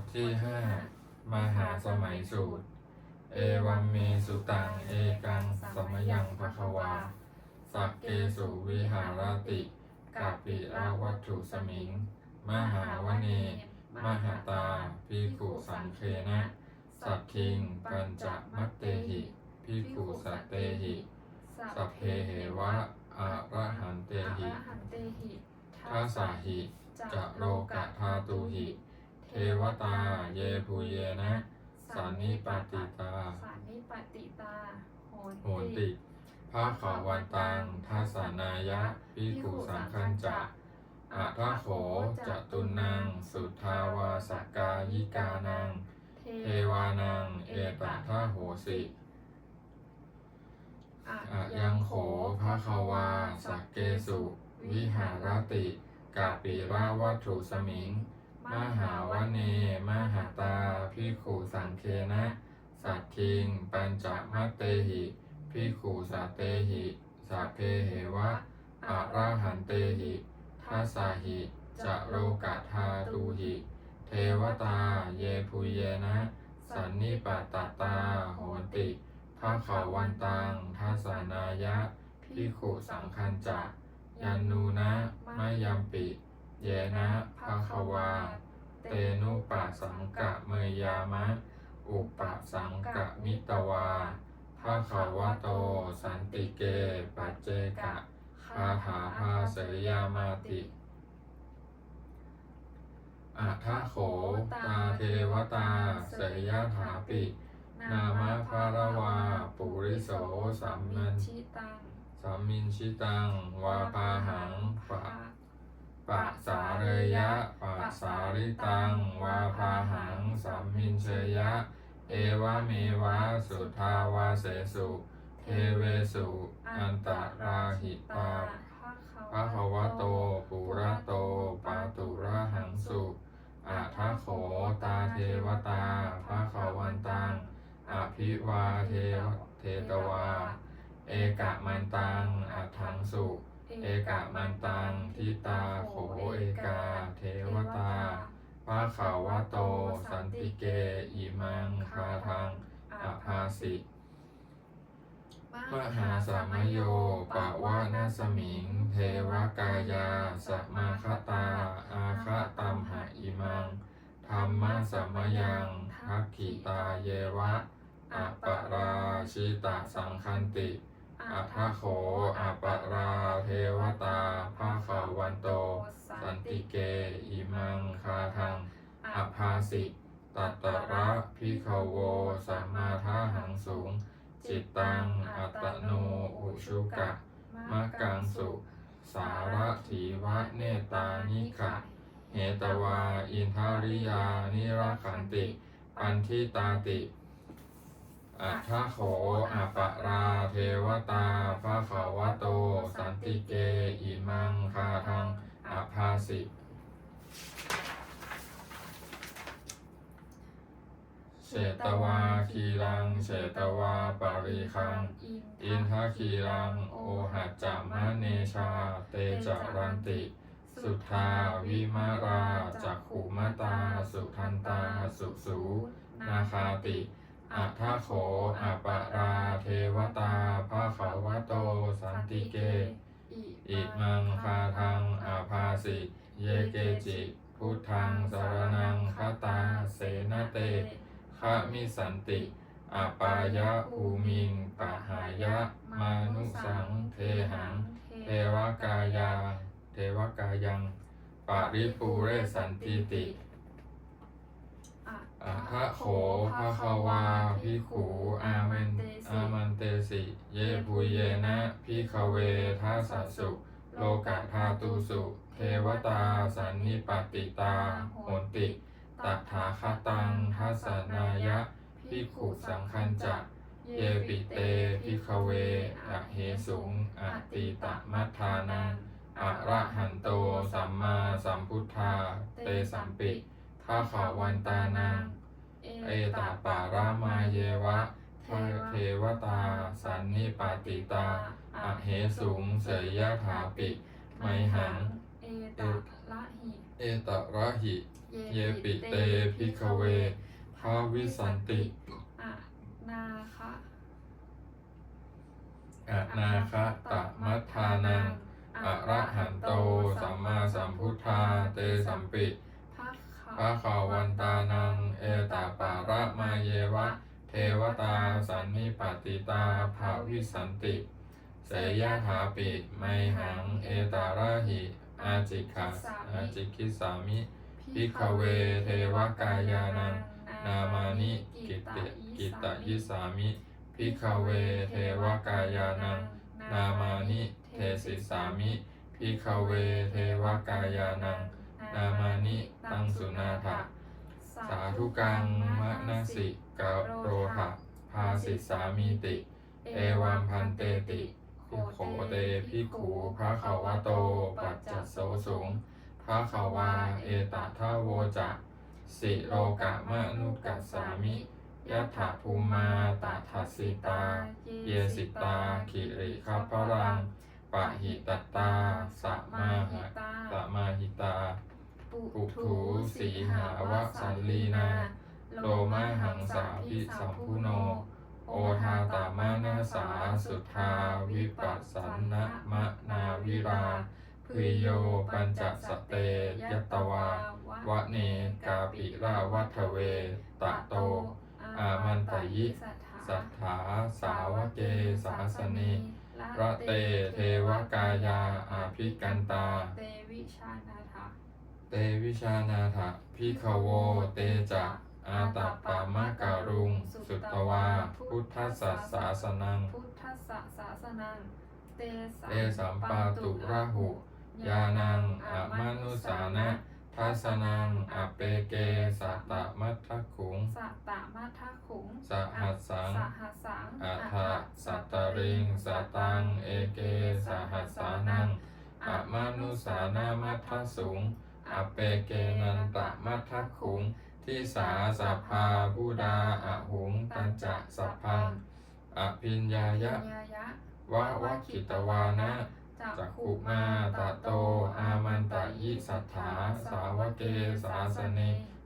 ทที่ห้ามหาสมัยสูตร เอวัมเมสุตัง เอกังสมยังภควา สักเกสุวิหารติกาปิราวัตถุสมิง มหาวเน มหาตาพิกุสังเคนะ สักคิงปัญจมัตเตหิพิกุสัตเตหิ สัพเพเหวะอะระหันเตอะหิระหันเตหิทัสสาหิจะโรกะทาตุหิ เทวตา เยภูเยนะ สันนิปติตา สันนิปติตา โหนติภาขาววันตังทัสสานายะพิกุสังคัญจะอะทะโขจะตุนัง สุทธาวาสกายิกานัง เทวานัง เอตทะโหสิอะยังโขภาคาวา สักเกสุวิหารติกาปิราวัตถุสมิง มหาวเนมหาตาพิขูสังเคนะ สัตทิง ปัญจมัตเตหิพิขูสัตเตหิสัพเพเหวะอะระหันเตหิทัสสาหิจะโรกะทาตุหิ เทวตาเยภูเยนะ สันนิปตตาโหติภาขาวันตังทัสสานายะพิขุสังคัญจะยันนูนะมะยัมปิ เยนะภาควา เตนุปัสสังกะเมยามะ อุปสังกะมิตวาภาขาวะโต สันติเก ปัจเจกะคาถาภาเสยยามาติอัทะโขตาเทวตา เสยยถาปิ นามะภารวา ปุริโสสัมมันชิตัง สัมมินชิตัง วาปาหังปะ ปะสาเรยะปะสาริตัง วาพาหัง สัมมินเชยะ เอวะเมวะสุทาวาเสสุเทเวสุ อันตาราหิตาภะคะวโต ปุระโต ปาตุระหังสุอะทะโขตาเทวตาภะคะวันตังอภิวาเทเทตวา เอกะมันตังอัฏฐังสุ เอกะมันตัง ทิตาโขเอกา เทวตาภะคะวะโต สันติเกอิมังคาทังอภาสิมหาสามโยปะวะนาสมิง เทวกายาสัมมาคตา อาคตัมหะอิมังธรรมะสัมมยังทักขิตาเยวะอปะราชิตาสังคันติ อัทะโขอะปราเทวตาภาคาวันโต สันติเกอิมังคาทังอภาสิตัตตระพิขโวสัมมาทาหังสูง จิตตังอัตโนอุชุกะมะกังสุ สารถีวะเนตานิกะเหตวาอินทาริยานิรักขันติ ปันทิตาติ อัทะโขอะปะราเทวตาภาขาวะโต สันติเก อิมังคาทังอภาสิเฉตวาคีรังเฉตวาปาริคัง อินทาคีรัง โอหัจจามะเนชา เตจารันติ สุทาวิมาราจักขุมตา สุทันตา สุสูนาคาติ อัทะโขอะปะราเทวตาภาขาวะโต สันติเก อิมังคาทังอาภาสิ เยเกจิ พุทธังสารนังคตา เสนเตขะมิสันติอาปายะภูมิงปะหายะ มานุสัง เทหัง เทวกายา เทวกายังปาริปูเรสันติติ อะทะโขภะคะวาพิขูอาเมนอามันเตสิ เยปุเยนะพิขเวทัสสะสุ โลกะธาตุสุ เทวตาสันนิปติตาโหนติ ตัถาคตังทัสนายะพิกขุสังคัญจะเยปิเตพิขเวอะเหสุงอะติตะมัทธานังอะระหันโตสัมมาสัมพุทธา เตสัมปิ ภาขาวันตานังเอตาปารามาเยวะเทวตา สันนิปาติตาอะเหสุงเสยยะถาปิ ไมหัง เอเอตะละหิเอตระหิ เยปิเตพิกเวภาวิสันติอะนาคะอะนาคะตะมัทธานังอะระหันโต สัมมาสัมพุทธา เตสัมปิ ภะพระขาววันตานัง เอตาปาระมาเยวะ เทวตาสันนิปติตาภาวิสันติ เสยถาปิไมหัง เอตาระหิ อาจิคัสอาจิคิสามิพิกเวเทวกายานัง นามานิกิตติกิตตยิสามิพิกเวเทวกายานัง นามานิเทสิสามิพิกเวเทวกายานัง นามานิตังสุนาถะสาธุกังมะนสิกะโรหะภาสิสามีติ เอวัมพันเตติคุโขเตพิขูพระขาวโต ปัจจัโสสูงพระขาวาเอตทาโวจะสิโรกะมะนุกัสสามิยัตถาภูมาตาทัสิตา เยสิตาคิริคัพพรังปะหิตตาสัมมาหะสัมมาหิตา ปุถุสีหาวสันลีนา โลมาหังสาพิสัมพุโน โอทาตามานาสาสุทาวิปัสสันนะมะนาวิราพิโยปัญจสเตยตวาวะเนกาปิราวัทเวตะโต อามันตยิสัทธาสาวเกสาสนีระเตเทวกายาอาภิกันตา เตวิชานา ตวิชานาถะพิขโวเตจะอาตปปามะการุง สุตวา พุทธสัสสาสนัง พุทธสสาสนัง เตเอสัมปาตุระหุยานังอะมนุสานะทัสนังอเปเกสัตตมัทธขุงสัตตะมัทธขุงสหัสสังสหัสสังอัฏฐสัตตริงสตังเอเกสหัสสานังอะมนุสานามัทธสุง อเปเกนันตมัทธขุงทิสาสัพพาบูดาอะหุงตันจะสัพพังอภิญญายะญายะวะวะขิตวานะจักขุมาตะโต อามันตะยิสัทธา สาวเกสาสเน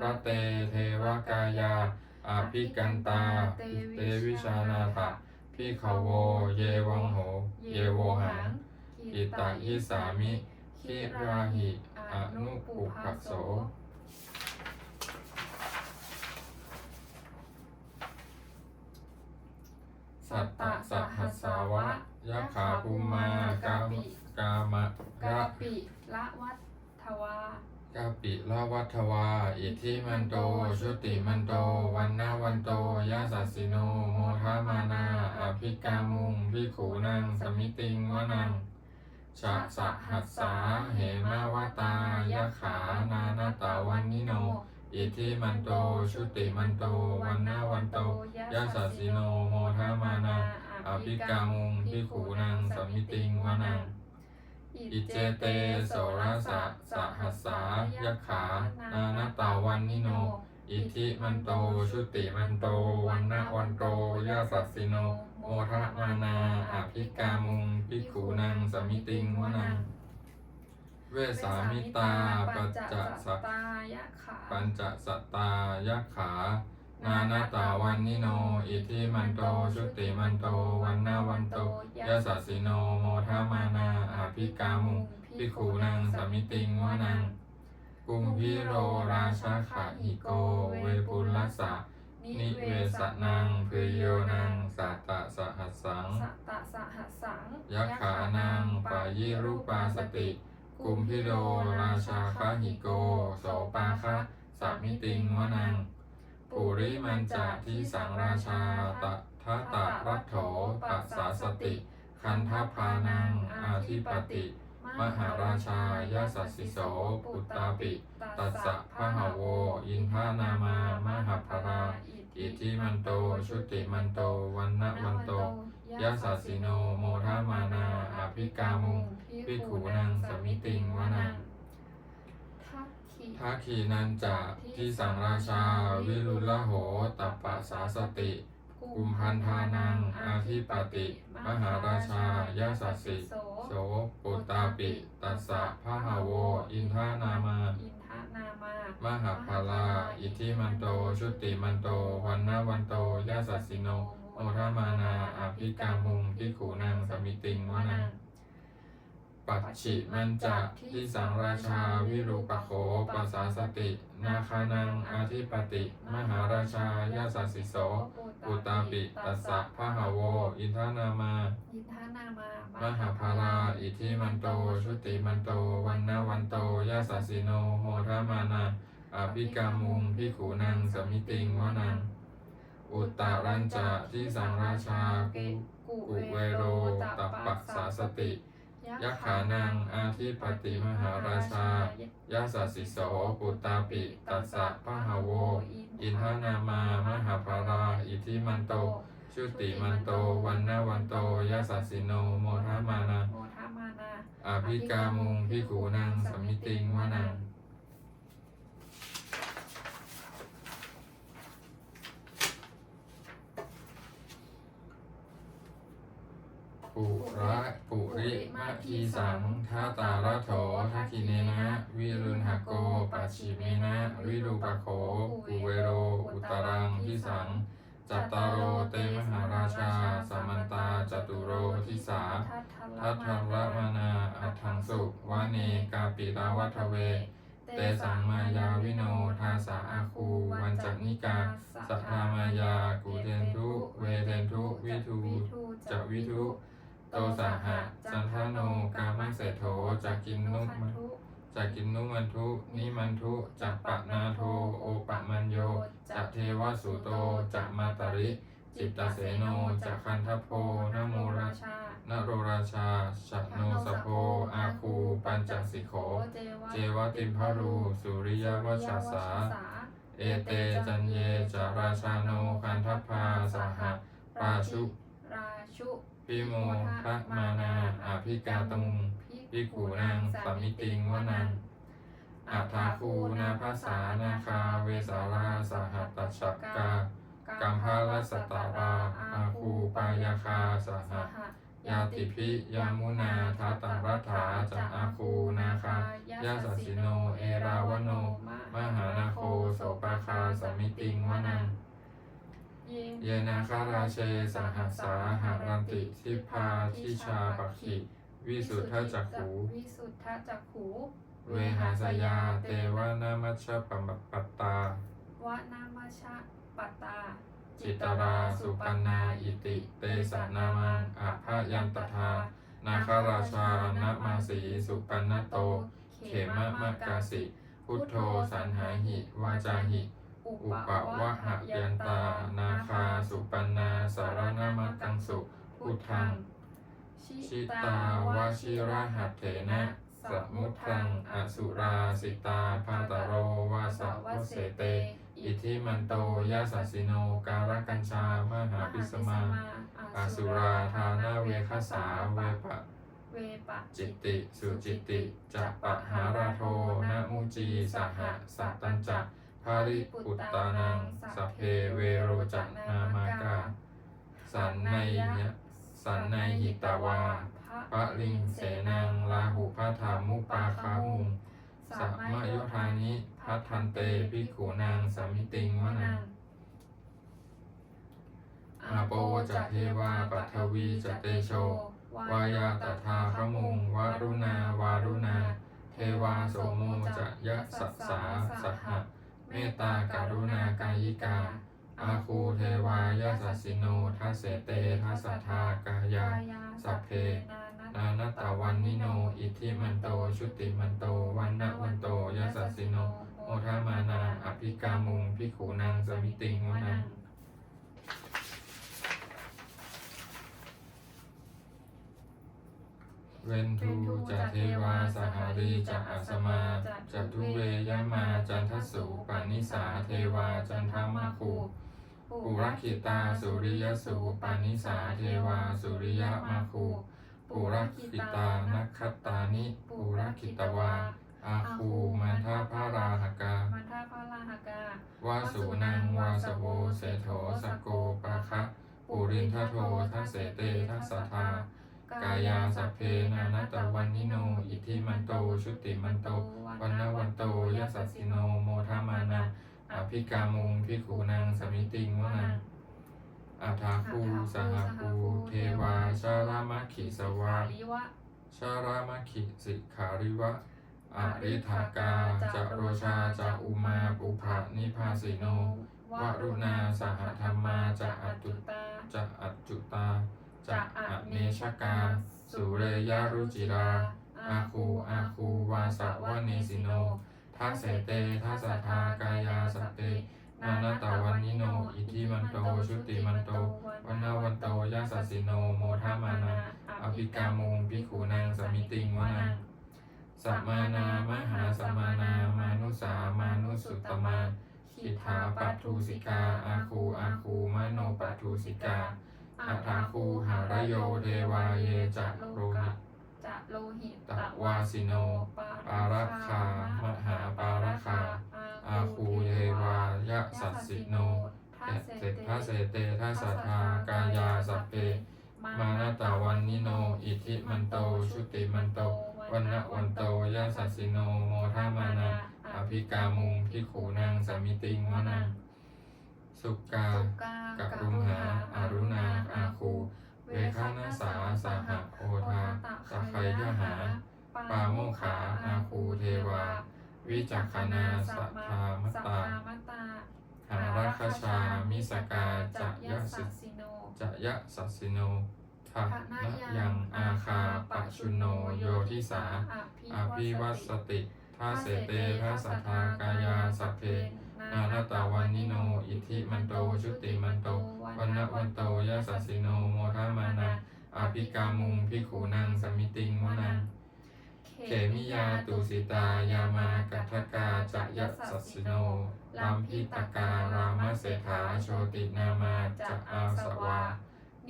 ระเตเทวกายาอาภิกันตาเตวิชานาภะพิขโว เยวังโห เยโวหังอิตายิสามิ คิราหิอนุปุพโสสัตตะสหัสสาวะยะขาภูมากามกามะกากะปิละวัตทวากาปิลาวัทวา อิทิมันโต ชุติมันโต วันนาวันโตยาสัสสิโน โมทามานาอภิกามุงพิขูนังสมิติงวนัง ชะสะหัสสาเหมาวตายะขานานาตาวันนิโน อิทิมันโต ชุติมันโต วันนาวันโตยาสัสสิโนโมทามานาอภิกามุงพิขูนังสมิติงวานังอิเจเตโสรสะสหัสสายะขา นานาตาวันนิโน อิทิมันโต ชุติมันโต วันนะวันโตยาสัสสิโน โมทะมานาอภิกามุงพิกขุนังสมิติงวนัง เวสามิตาปัจจสัตตายะขาปัญจสัตตายะขา นานาตาวันนิโน อิทิมันโตชุติมันโตวันนาวันโตยาสัสสิโนโมทะมานาอภิกามุงพิกขุนังสมิติงวนัง กุมพิโรราชาขะหิโก เวปุลลัสสะ นิเวสนังพโยนังสัตตะสหัสสัง สัตตะสหัสสังยักขานังปายิรูปาสติ กุมพิโรราชาคะหิโก โสปาคะสามิติงวนัง ปุริมันจะทิสังราชาตะทะตะรัตโถปัสสาสติ คันทพานังอาทิปติ มหาราชายาสัสสิโสปุตตาปิ ตัสสะพะหะโว อินทานามามหาภราอิทิมันโต ชุติมันโต วันนะวันโตยะสัสสิโนโมทามานาอภิกามุงพิกขุนังสมิติงวนังทักขิทักขีนันจะที่สังราชา วิรุลโหตัปปะสาสติ กุมพันธานังอาทิปติ มหาราชายาสัสสิ โสปุตตาปิปิตัสสะภะคะโว อินทานามา อินทนามามหาภาลา อิทิมันโต ชุติมันโต วันนาวันโตยาสัสสิโนโอทามานาอภิกามุงพิขูนังสมิติงวนัง ปัจฉิมันจะที่สังราชาวิรูปโขปัสสาสติ นาคานังอาทิปติ มหาราชายาสัสสิโสอุตตาปิตัสสะภะคะโว อินทานามา อินทนามามหาภาลาอิทิมันโต ชุติมันโต วันนาวันโตยาสัสสิโนโหทามานาอภิกามุงพิขูนังสมิติงวนัง อุตตารัญจะที่สังราชากุกุเวโรตัปปัสสาสติ ยักขานังอาทิปติมหาราชายาสัสสิโสปุตตาปิตัสสะพะหาโว อินทานามามหาภารา อิทิมันโต ชุติมันโต วันนาวันโตยาสัสสิโนโมทามานาโมทามานาอาภิกามุงพิขูนังสมิติงวนัง ปุระปุริมะทีสังทาตาระโถทักขิเนนะวิรุณหโกปัจฉิเมนะวิรูปโขกุเวโร อุตรังทิสัง จัตตารโรเตมหาราชาสามันตาจตุโรทิสาทัตถรมานาอัตถังสุวาเนกาปิตาวัทเวเตสังมายาวิโนทาสาอาคู วันจักนิกา สัทธามายา กูเทนทุ เวเทนทุ วิทูจะวิทุ โตสาหะจันทโนกามเสโถจักกินนุมจักกินนุมันทุนิมันทุจักปะนาโทโอปะมันโยจักเทวสุโตจักมาตริจิตตเสโนจักคันทโพนโมราชานโรราชาชโนสโพอาคูปัญจสิโข เจวติมพารูสุริยวชาสา เอเตจันเยจาราชาโนคันทพาสหะราชุราชุ พิโมทะมานาอภิกาตมุงพิขูนางสมมิติงวนังอัฏฐาคูนาภาษานาคาเวสาราสหัตตชักกากัมพาลสตตาราอาคูปายาคาสหะยาติพิยามุนาทาตังรัฐาจัอาคูนาคายาสัสสิโน เอราวโน มหานาโคโสปาคาสมมิติงวนัง เยเยนาคาราเชสหัสสาหารันติทิพาทิชาปักขิวิสุทธจักขูวิสุทธจักขูเวหาสยาเตวานามัชฌปมปัตตาวนามชะปตตา จิตราสุปันนาอิติ เตสะนามังอาภยันตถานาคาราชานะมาสีสุปันนโต เขมะมะกาสิ พุทโธสันหาหิ วาจาหิ อุอุปปวะหะยันตา นาคาสุปันนาสารนามัตตังสุพุทธัง ชิตาวชิระหัตเถนะสมุทังอสุราสิตาพาตโรวาสาวเสเต อิทิมันโตยาสัสสิโนการกัญชามหาปิสมาอสุราธานาเวคสาเวปะเวปะจิตติ สุจิตติจัปปะหาราโทนะมุจีสหะสัตตัญจะ ภาริปุตตานังสัพเพเวโรจักนามากา สันในยะสันในหิตาวาพระลิงเสนังลาหุพัทามุปาคาหุงสัมมยุทานิพัทันเตภิกขุนางสมิติงวนังอาโปจะเทวาปัทวีจะเตโช วายาตถาพระมุงวารุณาวารุณา เทวาโสโมจะยะสัสสาสหะ เมตตาการุณากายิกา อาคูเทวายาสัสสิโนทัสเสเตทัสสทากายา สัพเพ นานาตาวันนิโน อิทิมันโต ชุติมันโต วันนวันโตยาสัสสิโนโมทามานา อภิกามุงพิขูนางสมิติงวนัง เวนทูจะเทวาสหารีจะอาสมาจะทุเวยมาจันทสุปานิสาเทวาจันทมาคูปุรคิตาสุริยสุปานิสาเทวาสุริยมาคูปุรคิตานักขัตตานิปุรคิตวาอาคูมันทาพาราหกามันทาพาลาหกาวาสุนังวาสโวเสโถสโกปะคะปุรินทโททัสเสเตทัสสทา กายาสัพเพนานัตตวันนิโน อิทิมันโต ชุติมันโต วันนวันโตยัสสสิโน โมทามานาอภิกามุงพิขูนังสมิติงวนังอาทาคูสหคูเทวา ชารามัคคิสวาลิวะชารามัคคิสิขาริวะอริธากาจะโรชาจะอุมาปุภะนิพาสิโนวรุณาสหธรรมาจะอัตุตาจะอัจจุตา จะอเนชกา สุเรยารุจิรา อาคูอาคูวาสาวเนสิโนทัสเสเตทัสทากายาสเตนานาตาวันนิโน อิทิมันโต ชุติมันโต วันนาวันโตยาสสิโน โมทามานาอภิกามุงพิขูนังสมิติงวนังสัมมานามหาสัมมานามานุสามานุสุตมาคิทาปัทุสิกา อาคูอาคูมโนปัทุสิกา อัฏฐาคูหารโยเทวาเยจะโรหิจะโลหิตะวาสิโน ปารัคา มหาปารัคา อาคูเยวายะสัสสิโนเตเตทัสเสเตทัสสะทากายาสัพเพ มานาตาวันนิโน อิทิมันโต ชุติมันโต วันนะวันโตยะสัสสิโน โมทามานาอภิกามุงพิขูนังสมิติงวนัง สุกากากรุมหาอารุณา อาคู เวคานาสาสาหะโอทาสัคยยหา ปาโมขา อาคูเทวา วิจักขณาสัทธามตตาหาราคชา มิสกาจะยะสิสิโนจะยะสัสสิโนทะนะยังอาคาปะชุโนโยทิสาอภิวัสติทัสเสเตทัสสะทากายาสัพเพ นานาตาวันนิโน อิทิมันโต ชุติมันโตวันนะวันโตยะสัสสิโนโมทามานาอภิกามุงพิขูนังสมิติงวนังเขมิยาตุสิตายามากัทกาจะยัสสสิโนลัมพิตการามเสถาโชตินามาจะอาสวา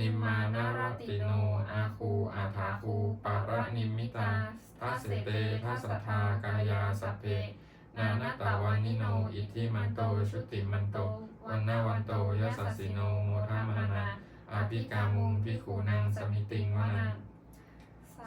นิมมานารติโน อาคูอาถาคูปารนิมิตาทัสเสเตทัสสะทากายาสัพเพ นานาตาวันนิโน อิทิมันโต ชุติมันโต วันนาวันโตยสสสิโนโมทามานาอาภิกามุงพิขูนังสมิติงวนัง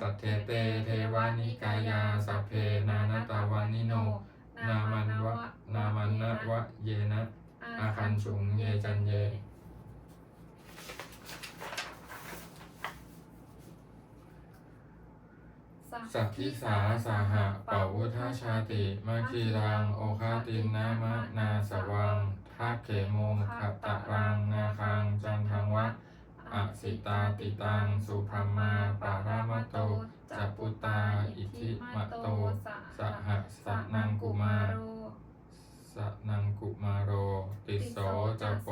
สัทเทเตเทวานิกายาสัพเพนานาตาวันนิโน นามันวะนามันนะวะเยนะอาคันสุงเยจันเย สัพพิสาสาหะปะวุทชาติมาคีรัง โอคาตินนามะนาสวังทักเขโมงขตะรังนาคัง จันทังวะอสิตาติตัง สุพรมาปารามโตจัปุตา อิทิมะโต สหสนังกุมารสนังกุมาโร ติโสจะโป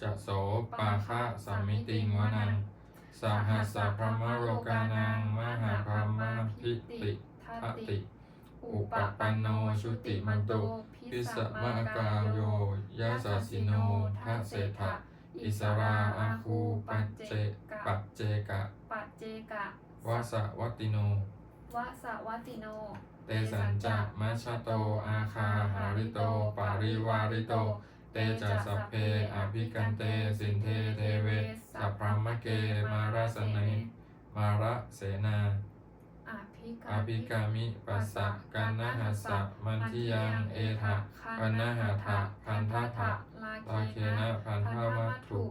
จะโสปาคะสัมมิติงวนัง สหัสสะพรหมโรกานังมหาพรหมพิติทติ อุปปันโนชุติมันโตพิสมากาโยยาสสสิโนทัสเสถะอิสราอาคูปัจเจปัจเจกะปัจเจกะวาสวัตติโนวะสวัตติโน เตสัญจะมัชชโตอาคาหาริโต ปาริวาริโต เตจะสัพเพอภิกันเตสินเทเทเวสัพพรหมเกมาราสนัยมาระเสนาอภิกาอาภิกามิปัสสะกันนะหัสสะมันทิยังเอทะปันนะหะทะพันทะทะลาลาเคนะพันธมัตถุ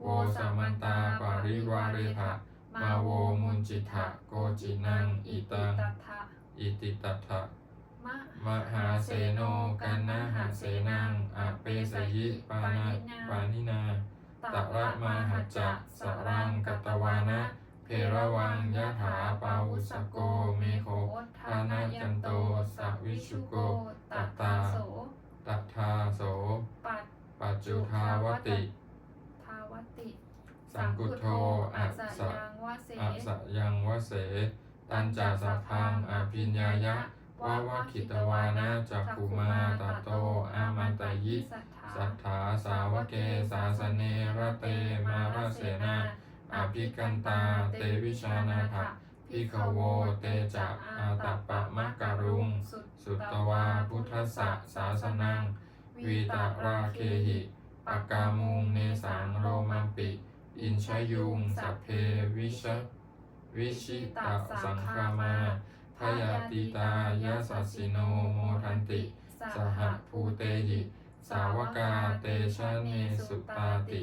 โวสามันตาปาริวาเรทะมาโวมุนจิทะโกจินังอิตังตัทะอิติตัทะ มะมหาเสโนกันนะหาเสนังอาเปสยิปานาปานินาตระมาหัจจะสรังกัตตวานะเพระวังยะถาปาวุสโกเมโคทานาจันโตสัพวิชุโกตัตตาโสตัทธาโสปัตปัจจุทาวติ ทาวติ สังกุโทอัสสะสะยังวะเสอัสสะยังวเส ตันจาสัพพังอภิญญายะ วาวาคิตวานะจักขุมาตโตอามันตยิสัทธาสัทธาสาวเกสาสเนระเตมาราเสนาอภิกันตาเตวิชานาถพิขโวเตจะอาตปปะมะการุง สุตตวาพุทธสะสาสนัง วีตาราเคหิปากกามุงเนสังโรมัมปิ อินชยุงสัพเพวิชวิชิตาสังคามา พยาติตายาสัสสิโนโมทันติ สหภูเตหิ สาวกาเตชะเนสุตาติ